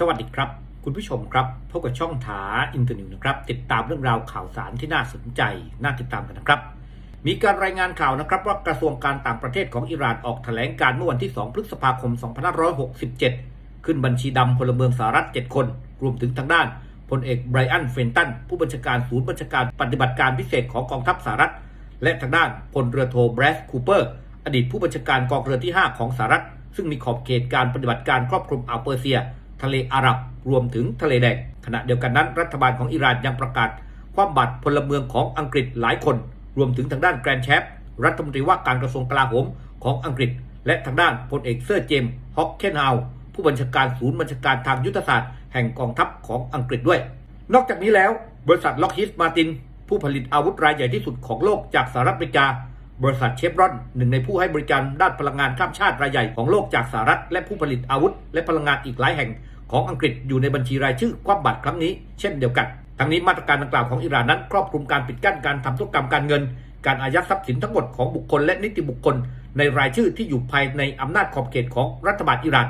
สวัสดีครับ คุณผู้ชมครับพบกับช่องถาอินเตอร์นิวนะครับ ติดตามเรื่องราวข่าวสารที่น่าสนใจ น่าติดตามกันนะครับ มีการรายงานข่าวนะครับว่ากระทรวงการต่างประเทศของอิหร่านออกแถลงการเมื่อวันที่ 2 พฤษภาคม 2567 ขึ้นบัญชีดำพลเมืองสหรัฐ 7 คน รวมถึงทางด้านพลเอกไบรอันเฟนตัน ผู้บัญชาการศูนย์บัญชาการปฏิบัติการพิเศษของกองทัพสหรัฐ และทางด้านพลเรือโทแบรสคูเปอร์ อดีตผู้บัญชาการกองเรือที่ 5 ของสหรัฐ ซึ่งมีขอบเขตการปฏิบัติการครอบคลุมอ่าวเปอร์เซีย ทะเลอาหรับ รวมถึงทะเลแดงขณะเดียวกันนั้น รัฐบาลของอิหร่านยังประกาศ ความบัตรพลเมืองของอังกฤษหลายคน รวมถึงทางด้านแกรนแชปรัฐมนตรีว่าการกระทรวงกลาโหมของอังกฤษ และทางด้านพลเอกเซอร์เจมส์ฮอกเคนฮาวผู้บัญชาการศูนย์บัญชาการทางยุทธศาสตร์แห่งกองทัพของอังกฤษด้วย นอกจากนี้แล้ว บริษัทล็อกฮิ d มาตินผู้ผลิตอาวุธรายใหญ่ที่สุดของโลกจากสหรัฐอเมริกา บริษัทเชฟรอนหนึ่งในผู้ให้บริการด้านพลังงานข้ามชาติรายใหญ่ของโลกจากสหรัฐ และผู้ผลิตอาวุธ และพลังงานอีกหลายแห่ง ของอังกฤษอยู่ในบัญชีรายชื่อคว่ำบาตรครั้งนี้ เช่นเดียวกันทั้งนี้มาตรการดังกล่าวของอิหร่านนั้น ครอบคลุมการปิดกั้นการทำธุรกรรมการเงิน การอายัดทรัพย์สินทั้งหมดของบุคคลและนิติบุคคล ในรายชื่อที่อยู่ภายในอำนาจขอบเขตของรัฐบาลอิหร่าน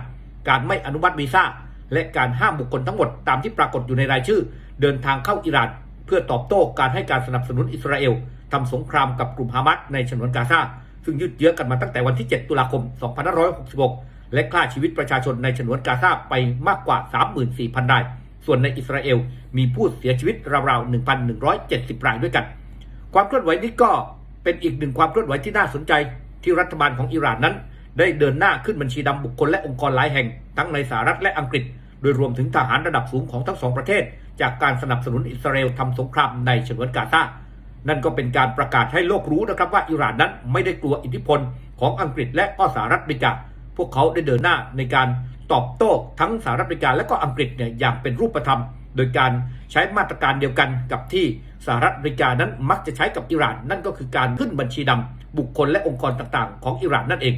การไม่อนุมัติวีซ่าและการห้ามบุคคลทั้งหมดตามที่ปรากฏอยู่ในรายชื่อ เดินทางเข้าอิหร่าน เพื่อตอบโต้การให้การสนับสนุนอิสราเอลทำสงครามกับกลุ่มฮามาสในฉนวนกาซาซึ่งยืดเยื้อกันมาตั้งแต่วันที่ 7 ตุลาคม 2566 และฆ่าชีวิตประชาชนในฉนวนกาซาไปมากกว่า 34,000 ราย ส่วนในอิสราเอลมีผู้เสียชีวิตราวๆ 1,170 รายด้วยกัน ความเคลื่อนไหวนี้ก็เป็นอีกหนึ่งความเคลื่อนไหวที่น่าสนใจ ที่รัฐบาลของอิหร่านนั้น ได้เดินหน้าขึ้นบัญชีดำบุคคลและองค์กรหลายแห่ง ทั้งในสหรัฐและอังกฤษ โดยรวมถึงทหารระดับสูงของทั้งสองประเทศ จากการสนับสนุนอิสราเอลทำสงครามในฉนวนกาซานั่นก็เป็นการประกาศให้โลกรู้นะครับว่าอิหร่านนั้นไม่ได้กลัวอิทธิพลของอังกฤษและก็สหรัฐอเมริกา พวกเขาได้เดินหน้าในการตอบโต้ทั้งสหรัฐอเมริกาและก็อังกฤษเนี่ยอย่างเป็นรูปธรรม โดยการใช้มาตรการเดียวกันกับที่สหรัฐอเมริกานั้นมักจะใช้กับอิหร่าน นั่นก็คือการขึ้นบัญชีดำบุคคลและองค์กรต่างๆ ของอิหร่านนั่นเอง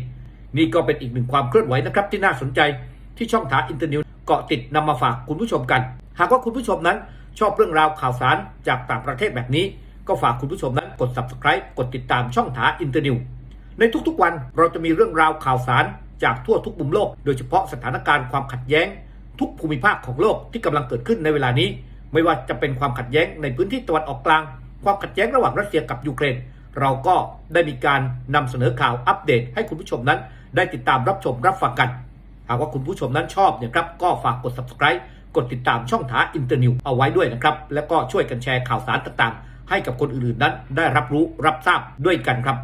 นี่ก็เป็นอีกหนึ่งความเคลื่อนไหวนะครับที่น่าสนใจที่ช่องทางอินเตอร์เน็ตเกาะติดนำมาฝากคุณผู้ชมกัน หากว่าคุณผู้ชมนั้นชอบเรื่องราวข่าวสารจากต่างประเทศแบบนี้ ก็ฝากคุณผู้ชมนั้นกด subscribe กดติดตามช่องถาอินเตอร์นิวในทุกๆวันเราจะมีเรื่องราวข่าวสาร จากทั่วทุกมุมโลก โดยเฉพาะสถานการณ์ความขัดแย้ง ทุกภูมิภาคของโลกที่กำลังเกิดขึ้นในเวลานี้ ไม่ว่าจะเป็นความขัดแย้งในพื้นที่ตะวันออกกลาง ความขัดแย้งระหว่างรัสเซียกับยูเครน เราก็ได้มีการนำเสนอข่าวอัปเดต ให้คุณผู้ชมนั้น ได้ติดตามรับชมรับฟังกันหากว่าคุณผู้ชมนั้นชอบเนี่ยครับก็ฝากกด subscribe กดติดตามช่องถาอินเตอร์นิวเอาไว้ด้วยนะครับ แล้วก็ช่วยกันแชร์ข่าวสารต่างๆ ให้กับคนอื่นๆนั้นได้รับรู้รับทราบด้วยกันครับ